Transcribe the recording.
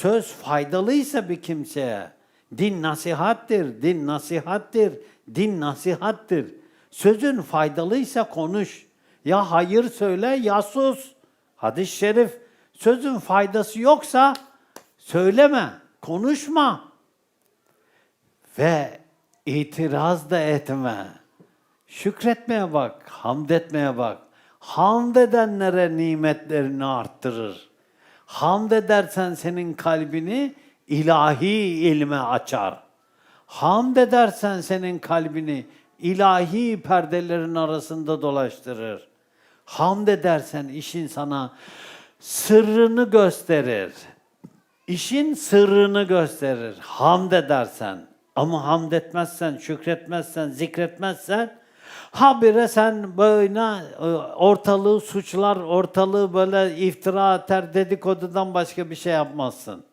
Söz faydalıysa bir kimseye, din nasihattir, din nasihattir, din nasihattir. Sözün faydalıysa konuş. Ya hayır söyle ya sus. Hadis-i şerif. Sözün faydası yoksa söyleme, konuşma. Ve itiraz da etme. Şükretmeye bak, hamd etmeye bak. Hamd edenlere nimetlerini arttırır. Hamd edersen senin kalbini ilahi ilme açar. Hamd edersen senin kalbini ilahi perdelerin arasında dolaştırır. Hamd edersen işin sana sırrını gösterir. İşin sırrını gösterir. Hamd edersen. Ama hamd etmezsen, şükretmezsen, zikretmezsen habire sen böyle e, ortalığı suçlar, ortalığı böyle iftira atar, dedikodudan başka bir şey yapmazsın.